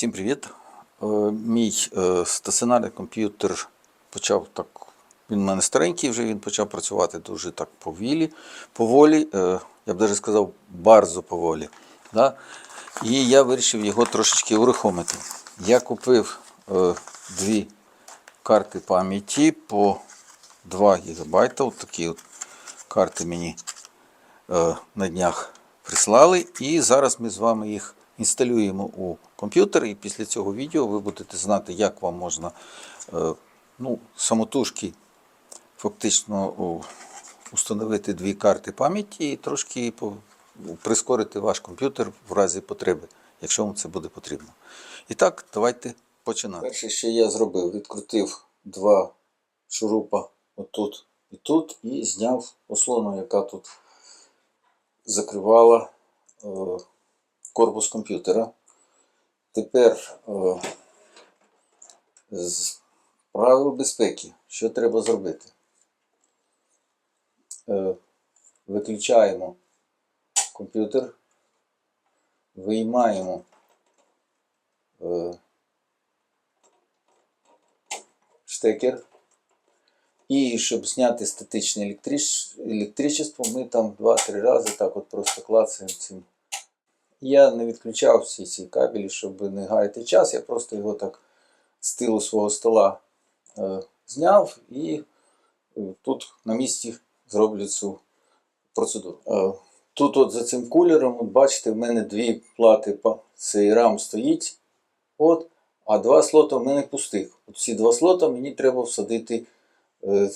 Всім привіт! Е, Мій е, стаціонарний комп'ютер почав так. Він в мене старенький вже, він почав працювати дуже так повілі, поволі, е, я б навіть сказав, bardzo поволі. Да? І я вирішив його трошечки урахомити. Я купив дві карти пам'яті по 2 ГБ. Такі от карти мені на днях прислали. І зараз ми з вами їх інсталюємо у комп'ютер. І після цього відео ви будете знати, як вам можна е, ну, самотужки фактично установити дві карти пам'яті і трошки прискорити ваш комп'ютер в разі потреби, якщо вам це буде потрібно. І так, давайте починати. Перше, що я зробив, відкрутив два шурупа отут і тут, і зняв ослону, яка тут закривала е, корпус комп'ютера. Тепер е, з правил безпеки, що треба зробити? Е, виключаємо комп'ютер, виймаємо е, штекер. І щоб зняти статичне електричество, ми там 2-3 рази так от просто клацаємо цим. Я не відключав всі ці кабелі, щоб не гаяти час. Я просто його так з тилу свого стола е, зняв і е, тут на місці зроблю цю процедуру. Е, тут от за цим кулером, от бачите, в мене дві плати, па- цей рам стоїть. От, а два слота в мене пустих. От ці два слота мені треба всадити е,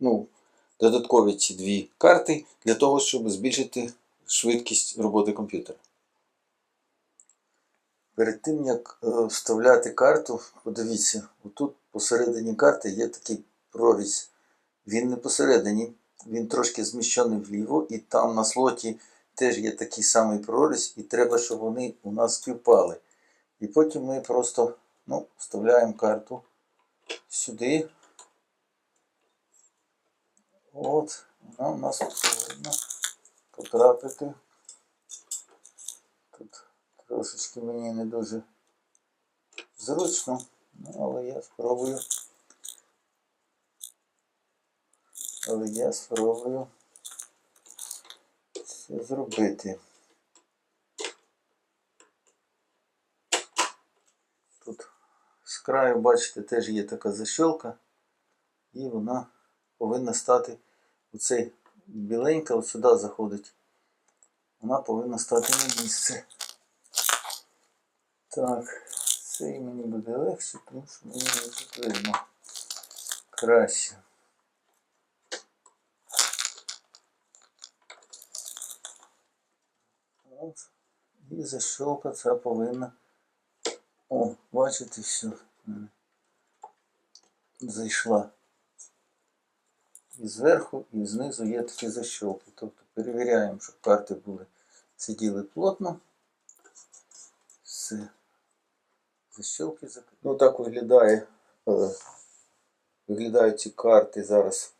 ну, додаткові ці дві карти для того, щоб збільшити швидкість роботи комп'ютера. Перед тим, як е, вставляти карту, подивіться, отут посередині карти є такий прорізь. Він не посередині, він трошки зміщений вліво, і там на слоті теж є такий самий прорізь, і треба, щоб вони у нас співпали. І потім ми просто ну, вставляємо карту сюди. От, вона у нас повинна потрапити. Тут трошечки мені не дуже зручно, але я спробую. Але я спробую це зробити. Тут з краю, бачите, теж є така защелка, і вона повинна стати оцей біленька, от сюди заходить. Вона повинна стати на місце. Так, це і мені буде легше, тому що мені не видно краще. І защелка ця повинна. О, бачите, все. Зайшла. І зверху, і знизу є такі защелки. Тобто перевіряємо, щоб карти були сиділи плотно. Все. Защелки закриті. Ну так виглядає. е, Виглядають ці карти зараз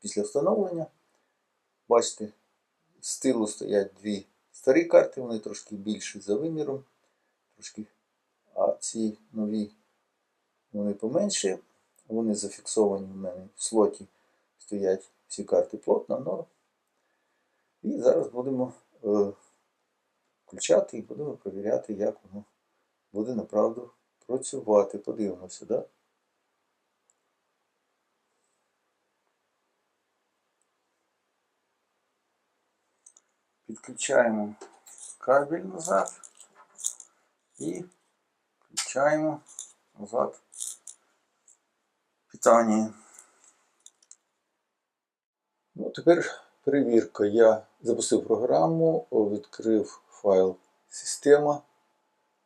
після встановлення. Бачите, з тилу стоять дві старі карти, вони трошки більші за виміром, трошки, а ці нові вони поменші. Вони зафіксовані в мене в слоті стоять всі карти плотно, но. І зараз будемо е, включати і будемо перевіряти, як воно буде направду працювати. Подивимося, да? Підключаємо кабель назад і включаємо назад питання. Ну, тепер перевірка. Я запустив програму, відкрив файл система.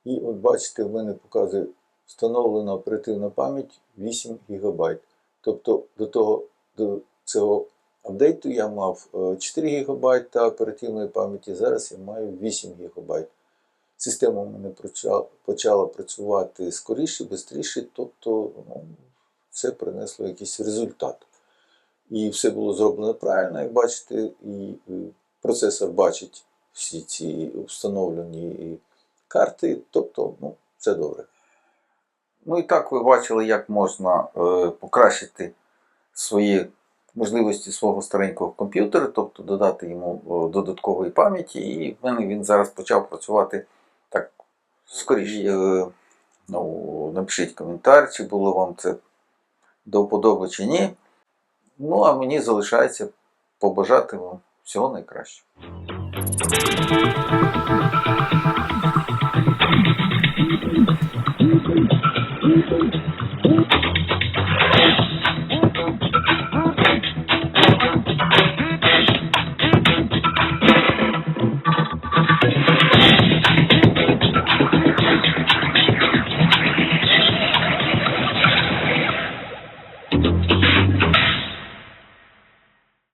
І от бачите, в мене показує встановлена оперативна пам'ять 8 ГБ. Тобто до того до цього апдейту я мав е, 4 ГБ оперативної пам'яті, зараз я маю 8 ГБ. Система у мене почала, почала працювати скоріше, швидше, тобто ну, це принесло якийсь результат. І все було зроблено правильно, як бачите, і е, процесор бачить всі ці встановлені карти, тобто ну, Це добре. Ну і так ви бачили, як можна е, покращити свої можливості свого старенького комп'ютера, тобто додати йому е, додаткової пам'яті, і в мене він зараз почав працювати так скоріше. Е, ну, напишіть коментар, чи було вам це до вподоби чи ні. Ну, а мені залишається побажати вам всього найкращого.